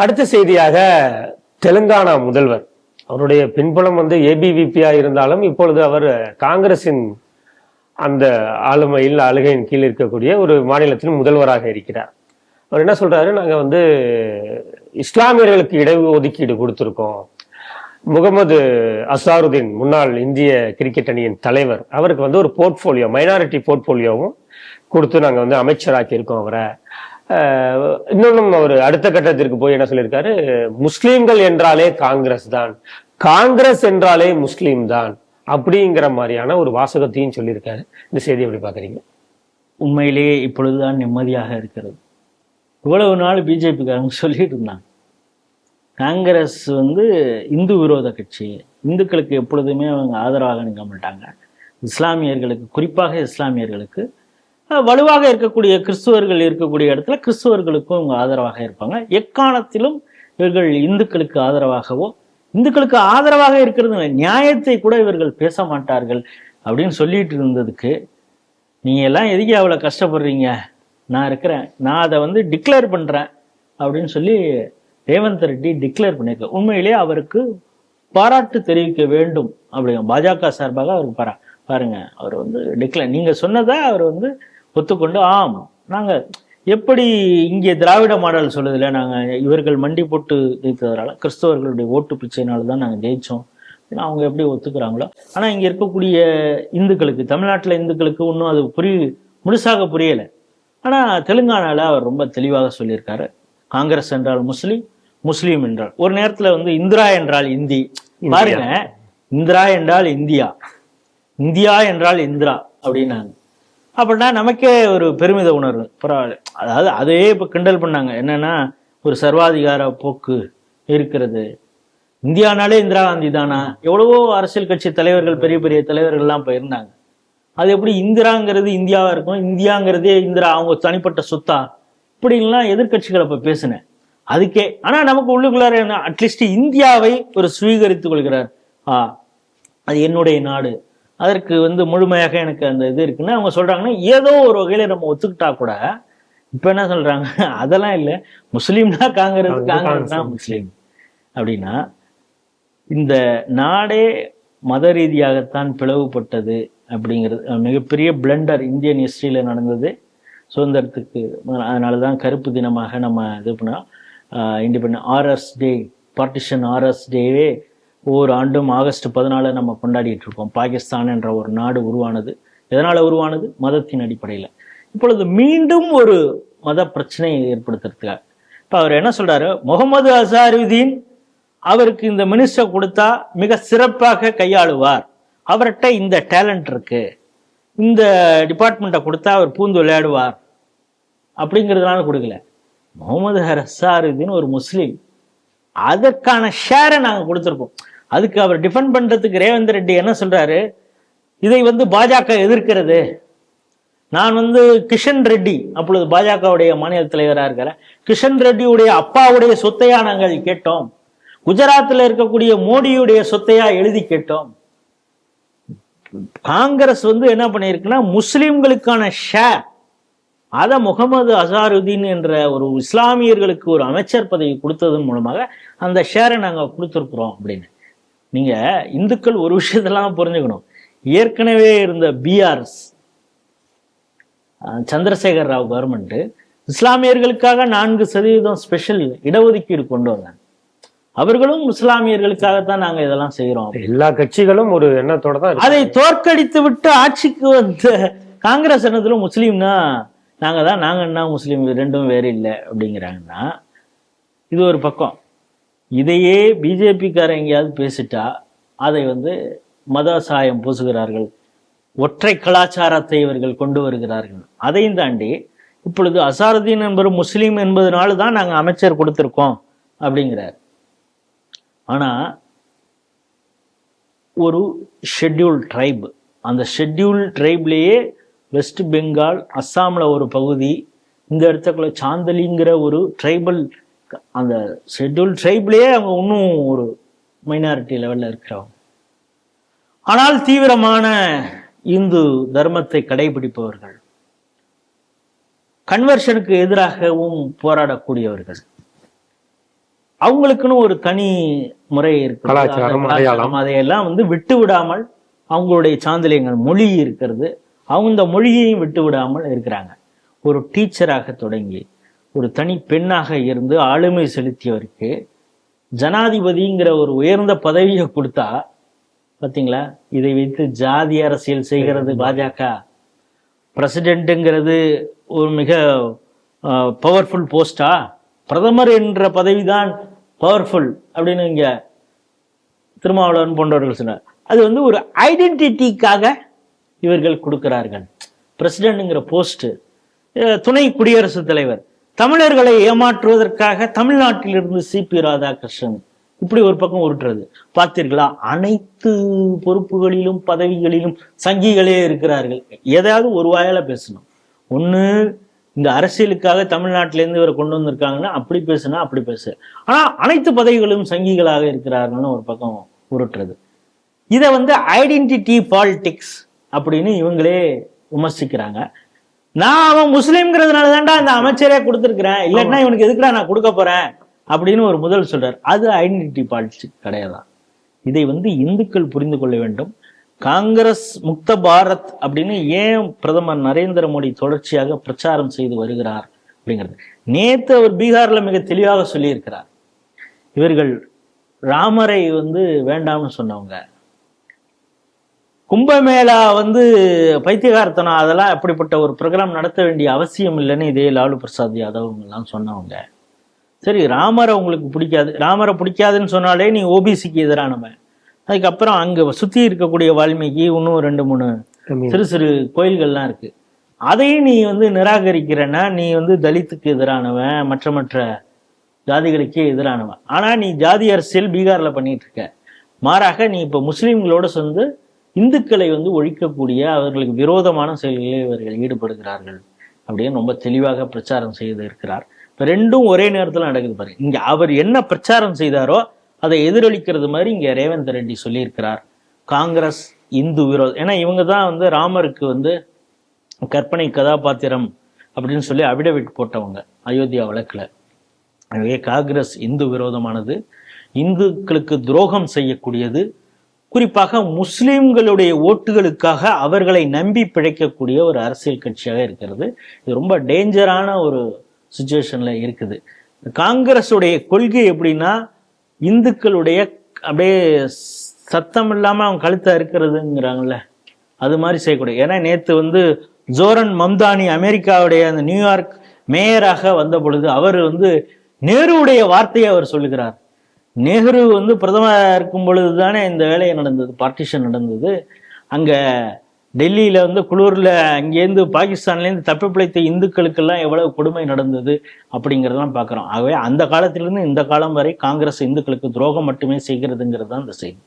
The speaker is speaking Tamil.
அடுத்த செய்தியாக தெலுங்கானா முதல்வர். அவருடைய பின்புலம் வந்து ஏபிவிபியா இருந்தாலும் இப்பொழுது அவர் காங்கிரசின் அந்த ஆளுமையில் ஆளுகையின் கீழ் இருக்கக்கூடிய ஒரு மாநிலத்தின் முதல்வராக இருக்கிறார். அவர் என்ன சொல்றாரு? நாங்க வந்து இஸ்லாமியர்களுக்கு இட ஒதுக்கீடு கொடுத்துருக்கோம். முகமது அசாருதீன் முன்னாள் இந்திய கிரிக்கெட் அணியின் தலைவர் அவருக்கு வந்து ஒரு போர்ட்போலியோ மைனாரிட்டி போர்ட்போலியோவும் கொடுத்து நாங்க வந்து அமைச்சராக்கி இருக்கோம் அவரை. இன்னொன்னும் அவர் அடுத்த கட்டத்திற்கு போய் என்ன சொல்லியிருக்காரு? முஸ்லீம்கள் என்றாலே காங்கிரஸ் தான். காங்கிரஸ் என்றாலே முஸ்லீம் தான். அப்படிங்கிற மாதிரியான ஒரு வாசகத்தையும் சொல்லியிருக்காரு. இந்த செய்தி எப்படி பாக்குறீங்க உண்மையிலேயே இப்பொழுதுதான் நிம்மதியாக இருக்கிறது. இவ்வளவு நாள் பிஜேபிக்காரங்க சொல்லிட்டு இருந்தாங்க. காங்கிரஸ் வந்து இந்து விரோத கட்சி. இந்துக்களுக்கு எப்பொழுதுமே அவங்க ஆதரவாக நிற்க மாட்டாங்க. இஸ்லாமியர்களுக்கு குறிப்பாக இஸ்லாமியர்களுக்கு வலுவாக இருக்கக்கூடிய கிறிஸ்துவர்கள் இருக்கக்கூடிய இடத்துல கிறிஸ்துவர்களுக்கும் இவங்க ஆதரவாக இருப்பாங்க. எக்காலத்திலும் இவர்கள் இந்துக்களுக்கு ஆதரவாகவோ இந்துக்களுக்கு ஆதரவாக இருக்கிறது இல்லை. நியாயத்தை கூட இவர்கள் பேச மாட்டார்கள் அப்படின்னு சொல்லிட்டு இருந்ததுக்கு நீங்க எல்லாம் எதுக்கு அவ்வளோ கஷ்டப்படுறீங்க? நான் இருக்கிறேன். நான் அதை வந்து டிக்ளேர் பண்றேன் அப்படின்னு சொல்லி ரேவந்த் ரெட்டி டிக்ளேர் பண்ணியிருக்க. உண்மையிலே அவருக்கு பாராட்டு தெரிவிக்க வேண்டும். அப்படிங்க பாஜக சார்பாக அவருக்கு பாரா பாருங்க அவர் வந்து டிக்ளேர் நீங்க சொன்னதை அவர் வந்து ஒத்துக்கொண்டு ஆம் நாங்க எப்படி இங்கே திராவிட மாடல் சொல்லுதுல நாங்க இவர்கள் மண்டி போட்டு ஜெயித்ததால கிறிஸ்தவர்களுடைய ஓட்டு பிச்சைனால தான் நாங்க ஜெயிச்சோம். ஏன்னா அவங்க எப்படி ஒத்துக்கிறாங்களோ. ஆனா இங்க இருக்கக்கூடிய இந்துக்களுக்கு தமிழ்நாட்டுல இந்துக்களுக்கு இன்னும் அது புரிய முழுசாக புரியல. ஆனா தெலுங்கானால அவர் ரொம்ப தெளிவாக சொல்லியிருக்காரு. காங்கிரஸ் என்றால் முஸ்லீம் முஸ்லீம் என்றால். ஒரு நேரத்துல வந்து இந்திரா என்றால் இந்தி. பாருங்க இந்திரா என்றால் இந்தியா இந்தியா என்றால் இந்திரா அப்படின்னாங்க. அப்படின்னா நமக்கே ஒரு பெருமித உணர்வு. பரவாயில்ல. அதாவது அதையே இப்போ கிண்டல் பண்ணாங்க. என்னன்னா ஒரு சர்வாதிகார போக்கு இருக்கிறது. இந்தியானாலே இந்திரா காந்தி தானா? எவ்வளவோ அரசியல் கட்சி தலைவர்கள் பெரிய பெரிய தலைவர்கள்லாம் இப்போ இருந்தாங்க அது எப்படி இந்திராங்கிறது இந்தியாவாக இருக்கும்? இந்தியாங்கிறதே இந்திரா அவங்க தனிப்பட்ட சொத்தா? இப்படின்லாம் எதிர்கட்சிகளை இப்போ பேசினேன் அதுக்கே ஆனால் நமக்கு உள்ளுக்குள்ளார என்ன அட்லீஸ்ட் இந்தியாவை ஒரு சுவீகரித்துக் கொள்கிறார். ஆ அது என்னுடைய நாடு. அதற்கு வந்து முழுமையாக எனக்கு அந்த இது இருக்குன்னு அவங்க சொல்றாங்கன்னா ஏதோ ஒரு வகையில நம்ம ஒத்துக்கிட்டா கூட இப்ப என்ன சொல்றாங்க? அதெல்லாம் இல்லை. முஸ்லீம்னா காங்கிரஸ் காங்கிரஸ் தான். முஸ்லீம். அப்படின்னா இந்த நாடே மத ரீதியாகத்தான் பிளவுபட்டது அப்படிங்கிறது மிகப்பெரிய பிளண்டர் இந்தியன் ஹிஸ்டரியில் நடந்தது. சுதந்திரத்துக்கு அதனால தான் கருப்பு தினமாக நம்ம இது பண்ணோம். Independence day partition RS டேவே ஒவ்வொரு ஆண்டும் ஆகஸ்ட் பதினாலு நம்ம கொண்டாடிட்டு இருக்கோம் பாகிஸ்தான் என்ற ஒரு நாடு உருவானது. எதனால் உருவானது? மதத்தின் அடிப்படையில். இப்பொழுது மீண்டும் ஒரு மத பிரச்சனையை ஏற்படுத்துறதுக்காக. இப்போ அவர் என்ன சொல்றாரு? முகமது அசாருதீன் அவருக்கு இந்த மினிஸ்டர் கொடுத்தா மிக சிறப்பாக கையாளுவார். அவர்கிட்ட இந்த டேலண்ட் இருக்கு. இந்த டிபார்ட்மெண்ட்டை கொடுத்தா அவர் பூந்து விளையாடுவார். அப்படிங்கிறதுனால கொடுக்கல. முகமது ஹரசாருதீன் ஒரு முஸ்லீம். அதற்கான ஷேரை நாங்கள் கொடுத்துருக்கோம். அதுக்கு அவர் டிஃபெண்ட் பண்ணுறதுக்கு ரேவந்த் ரெட்டி என்ன சொல்கிறாரு இதை வந்து பாஜக எதிர்க்கிறது. நான் வந்து கிஷன் ரெட்டி அப்பொழுது பாஜகவுடைய மாநில தலைவராக இருக்கிறேன் கிஷன் ரெட்டியுடைய அப்பாவுடைய சொத்தையா நாங்கள் கேட்டோம். குஜராத்தில் இருக்கக்கூடிய மோடியுடைய சொத்தையா எழுதி கேட்டோம். காங்கிரஸ் வந்து என்ன பண்ணியிருக்குன்னா முஸ்லிம்களுக்கான ஷேர் அதை முகமது அசாருதீன் என்ற ஒரு இஸ்லாமியர்களுக்கு ஒரு அமைச்சர் பதவி கொடுத்ததன் மூலமாக அந்த ஷேரை நாங்கள் கொடுத்துருக்குறோம் அப்படின்னு. நீங்க இந்துக்கள் ஒரு விஷயத்தெல்லாம் புரிஞ்சுக்கணும். ஏற்கனவே இருந்த பிஆர்எஸ் சந்திரசேகர் ராவ் கவர்மெண்ட் இஸ்லாமியர்களுக்காக நான்கு சதவீதம் ஸ்பெஷல் இடஒதுக்கீடு கொண்டு வந்தாங்க. அவர்களும் இஸ்லாமியர்களுக்காகத்தான் நாங்க இதெல்லாம் செய்கிறோம் எல்லா கட்சிகளும் ஒரு எண்ணத்தோட தான். அதை தோற்கடித்து விட்டு ஆட்சிக்கு வந்த காங்கிரஸ் என்னத்துல முஸ்லீம்னா நாங்க தான் நாங்க என்ன முஸ்லீம் ரெண்டும் வேறு இல்லை அப்படிங்கிறாங்கன்னா இது ஒரு பக்கம். இதையே பிஜேபிக்காரன் எங்கேயாவது பேசிட்டா அதை வந்து மத சாயம் பூசுகிறார்கள் ஒற்றை கலாச்சாரத்தை இவர்கள் கொண்டு வருகிறார்கள். அதையும் தாண்டி இப்பொழுது அசாருதீன் என்பவர் முஸ்லீம் என்பதனால தான் நாங்கள் அமைச்சர் கொடுத்துருக்கோம் அப்படிங்கிறார். ஆனா ஒரு ஷெட்யூல் ட்ரைப் அந்த ஷெட்யூல் ட்ரைப்லேயே வெஸ்ட் பெங்கால் அஸ்ஸாமில் ஒரு பகுதி இந்த இடத்துக்குள்ள சாந்தலிங்கிற ஒரு ட்ரைபல் அந்த ஷெட்யூல் ட்ரைப்லேயே அவங்க இன்னும் ஒரு மைனாரிட்டி லெவலில் இருக்கிறவங்க ஆனால் தீவிரமான இந்து தர்மத்தை கடைபிடிப்பவர்கள் கன்வர்ஷனுக்கு எதிராகவும் போராடக்கூடியவர்கள் அவங்களுக்குன்னு ஒரு தனி முறை இருக்கு. அதையெல்லாம் வந்து விட்டு விடாமல் அவங்களுடைய சாந்திலியங்கள் மொழி இருக்கிறது. அவங்க மொழியையும் விட்டு விடாமல் இருக்கிறாங்க. ஒரு டீச்சராக தொடங்கி ஒரு தனி பெண்ணாக இருந்து ஆளுமை செலுத்தியவருக்கு ஜனாதிபதிங்கிற ஒரு உயர்ந்த பதவியை கொடுத்தா பார்த்தீங்களா இதை வைத்து ஜாதி அரசியல் செய்கிறது பாஜக. பிரசிடென்ட்டுங்கிறது ஒரு மிக பவர்ஃபுல் போஸ்டா பிரதமர் என்ற பதவிதான் பவர்ஃபுல் அப்படின்னு இங்க திருமாவளவன் போன்றவர்கள் சொன்னார். அது வந்து ஒரு ஐடென்டிட்டிக்காக இவர்கள் கொடுக்கிறார்கள். பிரசிடென்ட்ங்கிற போஸ்ட் துணை குடியரசுத் தலைவர். தமிழர்களை ஏமாற்றுவதற்காக தமிழ்நாட்டிலிருந்து சிபி ராதாகிருஷ்ணன் இப்படி ஒரு பக்கம் உருட்டுறது. பார்த்தீர்களா? அனைத்து பொறுப்புகளிலும் பதவிகளிலும் சங்கிகளே இருக்கிறார்கள். எதாவது ஒரு வாயால பேசணும். ஒன்று இந்த அரசியலுக்காக தமிழ்நாட்டிலேருந்து இவரை கொண்டு வந்திருக்காங்கன்னா அப்படி பேசுனா அப்படி பேசு. ஆனால் அனைத்து பதவிகளும் சங்கிகளாக இருக்கிறார்கள்னு ஒரு பக்கம் உருட்டுறது. இதை வந்து ஐடென்டிட்டி பாலிடிக்ஸ் அப்படின்னு இவங்களே விமர்சிக்கிறாங்க. நான் அவன் முஸ்லீம்ங்கிறதுனால தான்டா அந்த அமைச்சரே கொடுத்துருக்கிறேன். இல்லைன்னா இவனுக்கு எதுக்குடா நான் கொடுக்க போறேன்? அப்படின்னு ஒரு முதல் சொல்றார். அது ஐடென்டிட்டி பாலிடிக்ஸ் கிடையாது இதை வந்து இந்துக்கள் புரிந்து கொள்ள வேண்டும். காங்கிரஸ் முக்த பாரத் அப்படின்னு ஏன் பிரதமர் நரேந்திர மோடி தொடர்ச்சியாக பிரச்சாரம் செய்து வருகிறார் அப்படிங்கிறது. நேத்து அவர் பீகார்ல மிக தெளிவாக சொல்லியிருக்கிறார். இவர்கள் ராமரை வந்து வேண்டாம்னு சொன்னவங்க. கும்பமேளா வந்து பைத்தியகார்த்தனம் அதெல்லாம் அப்படிப்பட்ட ஒரு ப்ரோக்ராம் நடத்த வேண்டிய அவசியம் இல்லைன்னு இதே லாலு பிரசாத் யாதவ் எல்லாம் சொன்னவங்க. சரி ராமரை உங்களுக்கு பிடிக்காது ராமரை பிடிக்காதுன்னு சொன்னாலே நீ ஓபிசிக்கு எதிரானவன் அதுக்கப்புறம் அங்க சுத்தி இருக்கக்கூடிய வால்மீகி இன்னும் ரெண்டு மூணு சிறு சிறு கோயில்கள்லாம் இருக்கு. அதையும் நீ வந்து நிராகரிக்கிறன்னா நீ வந்து தலித்துக்கு எதிரானவன் மற்ற மற்ற ஜாதிகளுக்கே எதிரானவன். ஆனா நீ ஜாதி அரசியல் பீகார்ல பண்ணிட்டு இருக்க. மாறாக நீ இப்ப முஸ்லிம்களோட சேர்ந்து இந்துக்களை வந்து ஒழிக்கக்கூடிய அவர்களுக்கு விரோதமான செயல்களில் இவர்கள் ஈடுபடுகிறார்கள் அப்படின்னு ரொம்ப தெளிவாக பிரச்சாரம் செய்து இருக்கிறார். இப்போ ரெண்டும் ஒரே நேரத்தில் நடக்குது பாருங்க இங்கே அவர் என்ன பிரச்சாரம் செய்தாரோ அதை எதிரொலிக்கிறது மாதிரி இங்கே ரேவந்த் ரெட்டி சொல்லியிருக்கிறார். காங்கிரஸ் இந்து விரோதம் ஏன்னா இவங்க தான் வந்து ராமருக்கு வந்து கற்பனை கதாபாத்திரம் அப்படின்னு சொல்லி அபிடவிட் போட்டவங்க அயோத்தியா வழக்கில். எனவே காங்கிரஸ் இந்து விரோதமானது. இந்துக்களுக்கு துரோகம் செய்யக்கூடியது குறிப்பாக முஸ்லீம்களுடைய ஓட்டுகளுக்காக அவர்களை நம்பி பிழைக்கக்கூடிய ஒரு அரசியல் கட்சியாக இருக்கிறது. இது ரொம்ப டேஞ்சரான ஒரு சுச்சுவேஷனில் இருக்குது. காங்கிரஸுடைய கொள்கை எப்படின்னா இந்துக்களுடைய அப்படியே சத்தம் இல்லாமல் அவங்க கழுத்தை இருக்கிறதுங்கிறாங்கல்ல. அது மாதிரி செய்யக்கூடிய. ஏன்னா நேற்று வந்து ஜோரன் மம்தானி அமெரிக்காவுடைய அந்த நியூயார்க் மேயராக வந்த பொழுது அவர் வந்து நேருவுடைய வார்த்தையை அவர் சொல்லுகிறார். நேரு வந்து பிரதமராக இருக்கும் பொழுது தானே இந்த வேலையை நடந்தது பார்ட்டிஷன் நடந்தது. அங்கே டெல்லியில் வந்து குளூரில் அங்கேருந்து பாகிஸ்தான்லேருந்து தப்பி பிழைத்த இந்துக்களுக்கெல்லாம் எவ்வளவு கொடுமை நடந்தது அப்படிங்கிறதெல்லாம் பார்க்குறோம். ஆகவே அந்த காலத்திலிருந்து இந்த காலம் வரை காங்கிரஸ் இந்துக்களுக்கு துரோகம் மட்டுமே செய்கிறதுங்கிறது தான் இந்த செய்தி.